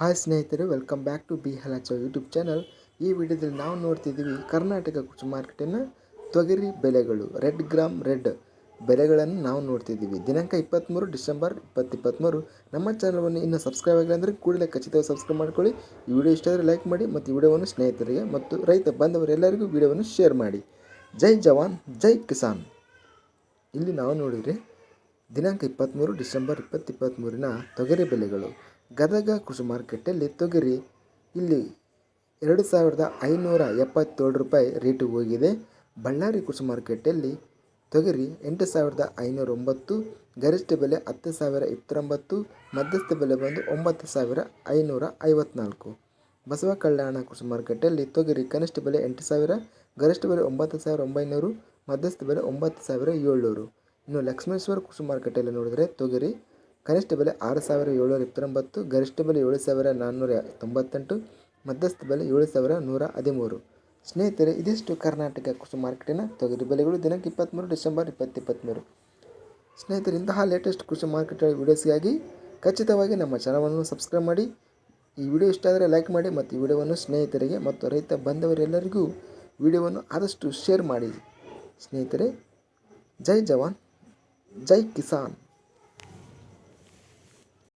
Hi ಸ್ನೇಹಿತರೆ welcome back to ಬಿ ಹಲಾಚ ಯೂಟ್ಯೂಬ್ ಚಾನಲ್ ಈ ವಿಡಿಯೋದಲ್ಲಿ ನಾವು ನೋಡ್ತಿದ್ದೀವಿ ಕರ್ನಾಟಕ ಕೃಷಿ ಮಾರ್ಕೆಟಿನ ತೊಗರಿ ಬೆಲೆಗಳು ರೆಡ್ ಗ್ರಾಮ್ ರೆಡ್ ಬೆಲೆಗಳನ್ನು ನಾವು ನೋಡ್ತಿದ್ದೀವಿ. ದಿನಾಂಕ ಇಪ್ಪತ್ತ್ಮೂರು ಡಿಸೆಂಬರ್ ಇಪ್ಪತ್ತಿಪ್ಪತ್ತ್ಮೂರು ನಮ್ಮ ಚಾನಲನ್ನು ಇನ್ನೂ ಸಬ್ಸ್ಕ್ರೈಬ್ ಆಗಿಲ್ಲ ಕೂಡಲೇ ಖಚಿತವಾಗಿ ಸಬ್ಸ್ಕ್ರೈಬ್ ಮಾಡ್ಕೊಳ್ಳಿ. ಈ ವಿಡಿಯೋ ಇಷ್ಟ ಆದರೆ ಲೈಕ್ ಮಾಡಿ ಮತ್ತು ವಿಡಿಯೋವನ್ನು ಸ್ನೇಹಿತರಿಗೆ ಮತ್ತು ರೈತ ಬಂದವರೆಲ್ಲರಿಗೂ ವಿಡಿಯೋವನ್ನು ಶೇರ್ ಮಾಡಿ. ಜೈ ಜವಾನ್, ಜೈ ಕಿಸಾನ್. ಇಲ್ಲಿ ನಾವು ನೋಡಿದರೆ ದಿನಾಂಕ ಇಪ್ಪತ್ತ್ಮೂರು, ಡಿಸೆಂಬರ್ ಇಪ್ಪತ್ತಿಪ್ಪತ್ತ್ಮೂರಿನ ತೊಗರಿ ಬೆಲೆಗಳು ಗದಗ ಕೃಷಿ ಮಾರುಕಟ್ಟೆಯಲ್ಲಿ ತೊಗರಿ ಇಲ್ಲಿ ಎರಡು ಸಾವಿರದ ಐನೂರ ಎಪ್ಪತ್ತೇಳು ರೂಪಾಯಿ ರೇಟು ಹೋಗಿದೆ. ಬಳ್ಳಾರಿ ಕೃಷಿ ಮಾರುಕಟ್ಟೆಯಲ್ಲಿ ತೊಗರಿ ಎಂಟು ಸಾವಿರದ ಐನೂರ ಒಂಬತ್ತು, ಗರಿಷ್ಠ ಬೆಲೆ ಹತ್ತು ಸಾವಿರ ಇಪ್ಪತ್ತೊಂಬತ್ತು, ಮಧ್ಯಸ್ಥ ಬೆಲೆ ಬಂದು ಒಂಬತ್ತು ಸಾವಿರ ಐನೂರ ಐವತ್ನಾಲ್ಕು. ಬಸವ ಕಲ್ಯಾಣ ಕೃಷಿ ಮಾರುಕಟ್ಟೆಯಲ್ಲಿ ತೊಗರಿ ಕನಿಷ್ಠ ಬೆಲೆ ಎಂಟು ಸಾವಿರ, ಗರಿಷ್ಠ ಬೆಲೆ ಒಂಬತ್ತು ಸಾವಿರ ಒಂಬೈನೂರು, ಮಧ್ಯಸ್ಥ ಬೆಲೆ ಒಂಬತ್ತು ಸಾವಿರ ಏಳ್ನೂರು. ಇನ್ನು ಲಕ್ಷ್ಮೇಶ್ವರ ಕೃಷಿ ಮಾರುಕಟ್ಟೆಯಲ್ಲಿ ನೋಡಿದರೆ ತೊಗರಿ ಕನಿಷ್ಠ ಬೆಲೆ ಆರು ಸಾವಿರ ಏಳ್ನೂರ ಇಪ್ಪತ್ತೊಂಬತ್ತು, ಗರಿಷ್ಠ ಬೆಲೆ ಏಳು ಸಾವಿರ ನಾನ್ನೂರ ತೊಂಬತ್ತೆಂಟು, ಮಧ್ಯಸ್ಥ ಬೆಲೆ ಏಳು ಸಾವಿರ ನೂರ ಹದಿಮೂರು. ಸ್ನೇಹಿತರೆ, ಇದಿಷ್ಟು ಕರ್ನಾಟಕ ಕೃಷಿ ಮಾರ್ಕೆಟಿನ ತೊಗರಿ ಬೆಲೆಗಳು ದಿನಾಂಕ ಇಪ್ಪತ್ತ್ಮೂರು, ಡಿಸೆಂಬರ್ ಇಪ್ಪತ್ತು ಇಪ್ಪತ್ತ್ಮೂರು ಸ್ನೇಹಿತರೆ, ಇಂತಹ ಲೇಟೆಸ್ಟ್ ಕೃಷಿ ಮಾರ್ಕೆಟ್ ವಿಡಿಯೋಸ್ಗಾಗಿ ಖಚಿತವಾಗಿ ನಮ್ಮ ಚಾನಲನ್ನು ಸಬ್ಸ್ಕ್ರೈಬ್ ಮಾಡಿ. ಈ ವಿಡಿಯೋ ಇಷ್ಟ ಆದರೆ ಲೈಕ್ ಮಾಡಿ ಮತ್ತು ಈ ವಿಡಿಯೋವನ್ನು ಸ್ನೇಹಿತರಿಗೆ ಮತ್ತು ರೈತ ಬಂದವರೆಲ್ಲರಿಗೂ ವಿಡಿಯೋವನ್ನು ಆದಷ್ಟು ಶೇರ್ ಮಾಡಿ. ಸ್ನೇಹಿತರೆ, ಜೈ ಜವಾನ್, ಜೈ ಕಿಸಾನ್.